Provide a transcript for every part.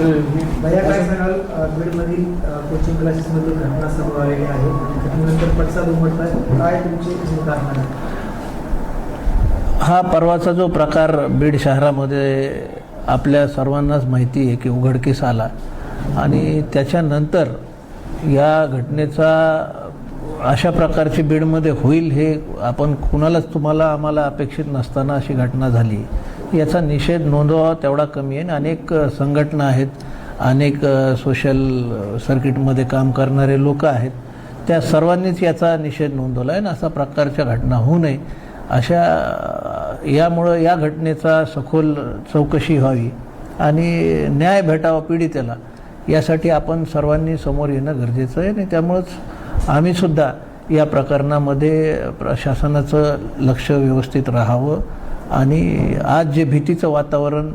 भैया काय सांगाल बीडमधील कोचिंग क्लासेसमधून घटना समोर आलेली आहे. त्यानंतर पडसाद उमटलाय काय तुमची भूमिका हा परवाचा जो प्रकार बीड शहरामध्ये आपल्या सर्वांनाच माहिती आहे की उघडकीस आला. आणि त्याच्यानंतर या घटनेचा अशा प्रकारची बीडमध्ये होईल हे आपण कुणालाच तुम्हाला आम्हाला अपेक्षित नसताना अशी घटना झाली. याचा निषेध नोंदवावा तेवढा कमी आहे. आणि अनेक संघटना आहेत अनेक सोशल सर्किटमध्ये काम करणारे लोक आहेत. त्या सर्वांनीच याचा निषेध नोंदवला आहे आणि असा प्रकारच्या घटना होऊ नये. अशा यामुळं या घटनेचा सखोल चौकशी व्हावी आणि न्याय भेटावा पीडितेला. यासाठी आपण सर्वांनी समोर येणं गरजेचं आहे आणि त्यामुळंच आम्हीसुद्धा या प्रकरणामध्ये प्रशासनाचं लक्ष व्यवस्थित राहावं. आणि आज जे भीतीचं वातावरण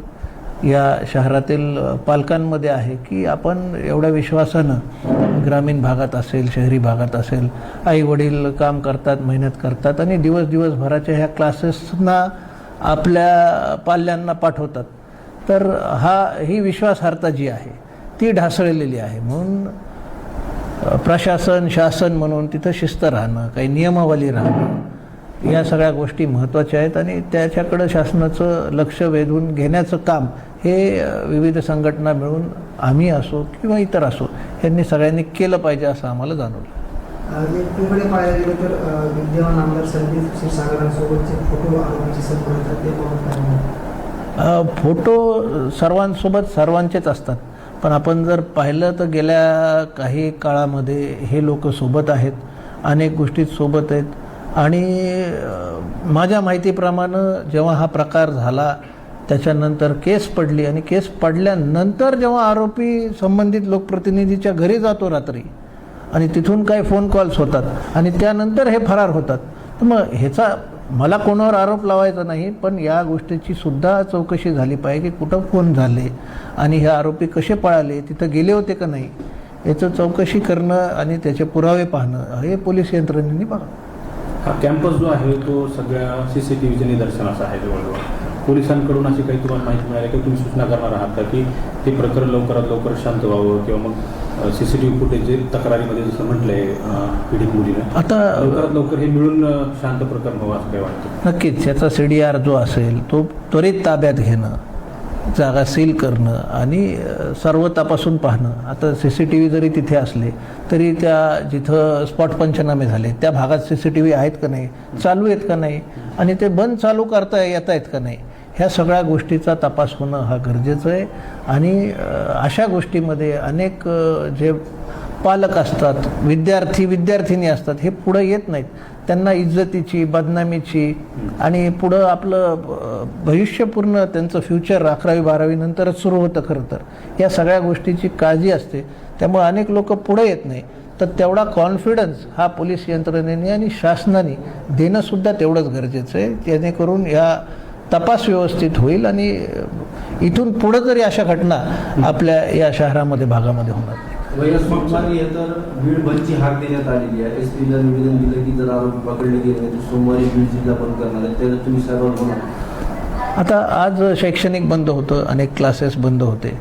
या शहरातील पालकांमध्ये आहे की आपण एवढ्या विश्वासानं ग्रामीण भागात असेल शहरी भागात असेल आई वडील काम करतात मेहनत करतात आणि दिवस दिवसभराच्या ह्या क्लासेसना आपल्या पाल्यांना पाठवतात. तर हा ही विश्वासार्हता जी आहे ती ढासळलेली आहे. म्हणून प्रशासन शासन म्हणून तिथं शिस्त राहणं काही नियमावली राहणं या सगळ्या गोष्टी महत्त्वाच्या आहेत आणि त्याच्याकडं शासनाचं लक्ष वेधून घेण्याचं काम हे विविध संघटना मिळून आम्ही असो किंवा इतर असो यांनी सगळ्यांनी केलं पाहिजे असं आम्हाला जाणवलं. अ, जे तुकडे पाहायला गेलं तर अ, विद्यमान आमदार संदीप क्षीरसागरांसोबतचे फोटो आरोपीचे संपर्क ते पाहून काय म्हणाल? अ, फोटो सर्वांसोबत सर्वांचेच असतात. पण आपण जर पाहिलं तर गेल्या काही काळामध्ये हे लोक सोबत आहेत अनेक गोष्टीत सोबत आहेत. आणि माझ्या माहितीप्रमाणे जेव्हा हा प्रकार झाला त्याच्यानंतर केस पडली आणि केस पडल्यानंतर जेव्हा आरोपी संबंधित लोकप्रतिनिधीच्या घरी जातो रात्री आणि तिथून काही फोन कॉल्स होतात आणि त्यानंतर हे फरार होतात तर मग ह्याचा मला कोणावर आरोप लावायचा नाही पण या गोष्टीची सुद्धा चौकशी झाली पाहिजे की कुठं फोन झाले आणि हे आरोपी कसे पळाले तिथं गेले होते का नाही याचं चौकशी करणं आणि त्याचे पुरावे पाहणं हे पोलीस यंत्रणेने बघा. हा कॅम्पस जो आहे तो सगळ्या सी सी टी व्हीच्या निदर्शनाचा आहे जवळजवळ. पोलिसांकडून अशी काही तुम्हाला माहिती मिळाली किंवा तुम्ही सूचना करणार आहात का की ते प्रकरण लवकरात लवकर शांत व्हावं किंवा मग C C T V footage जे तक्रारीमध्ये जसं म्हटलंय अं, पीडित मुलीनं आता लवकरात लवकर हे मिळून शांत प्रकरण व्हावं असं काय वाटतं? नक्कीच. याचा सी डी आर जो असेल तो त्वरित ताब्यात घेणं. जागा सील करणं आणि सर्व तपासून पाहणं. आता सी सी टी व्ही जरी तिथे असले तरी त्या जिथं स्पॉट पंचनामे झाले त्या भागात सी सी टी व्ही आहेत का नाही चालू आहेत का नाही आणि ते बंद चालू करता येत आहेत का नाही ह्या सगळ्या गोष्टीचा तपास होणं हा गरजेचं आहे. आणि अशा गोष्टीमध्ये अनेक जे पालक असतात विद्यार्थी विद्यार्थिनी असतात हे पुढं येत नाहीत. त्यांना इज्जतीची बदनामीची आणि पुढं आपलं भविष्यपूर्ण त्यांचं फ्युचर अकरावी बारावी नंतरच सुरू होतं खरं तर. या सगळ्या गोष्टीची काळजी असते. त्यामुळे अनेक लोक पुढे येत नाही. तर तेवढा कॉन्फिडन्स हा पोलीस यंत्रणेने आणि शासनाने देणंसुद्धा तेवढंच गरजेचं आहे. जेणेकरून या तपास व्यवस्थित होईल आणि इथून पुढं तरी अशा घटना आपल्या या शहरामध्ये भागामध्ये होणार नाही सोमवारी तर बीड बंदची हाक देण्यात आलेली आहे. एस पीला निवेदन दिलं की जर आरोप पकडले गेले नाही तर सोमवारी बीड जिल्हा बंद करणार आहे. त्याला तुम्ही सर्वांना म्हणा आता आज शैक्षणिक बंद होतं अनेक क्लासेस बंद होते.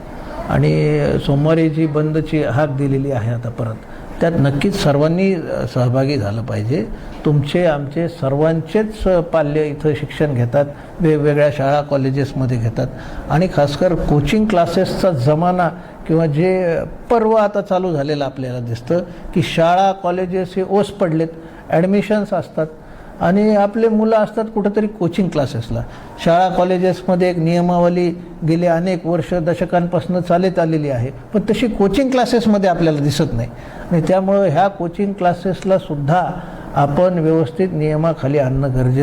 आणि सोमवारी जी बंदची हाक दिलेली आहे आता परत त्यात नक्कीच सर्वांनी सहभागी झालं पाहिजे. तुमचे आमचे सर्वांचेच पाल्य इथं शिक्षण घेतात वेगवेगळ्या शाळा कॉलेजेसमध्ये घेतात. आणि खासकर कोचिंग क्लासेसचा जमाना किंवा जे पर्व आता चालू झालेलं आपल्याला दिसतं की शाळा कॉलेजेस हे ओस पडलेत ॲडमिशन्स असतात आणि आपले मुलं असतात कुठंतरी कोचिंग क्लासेसला शाळा कॉलेजेसमध्ये एक नियमावली गेले अनेक वर्ष दशकांपासून चालत आलेली आहे पण तशी कोचिंग क्लासेसमध्ये आपल्याला दिसत नाही. आणि त्यामुळं ह्या कोचिंग क्लासेसला सुद्धा आपण व्यवस्थित नियमाखाली आणणं गरजेचं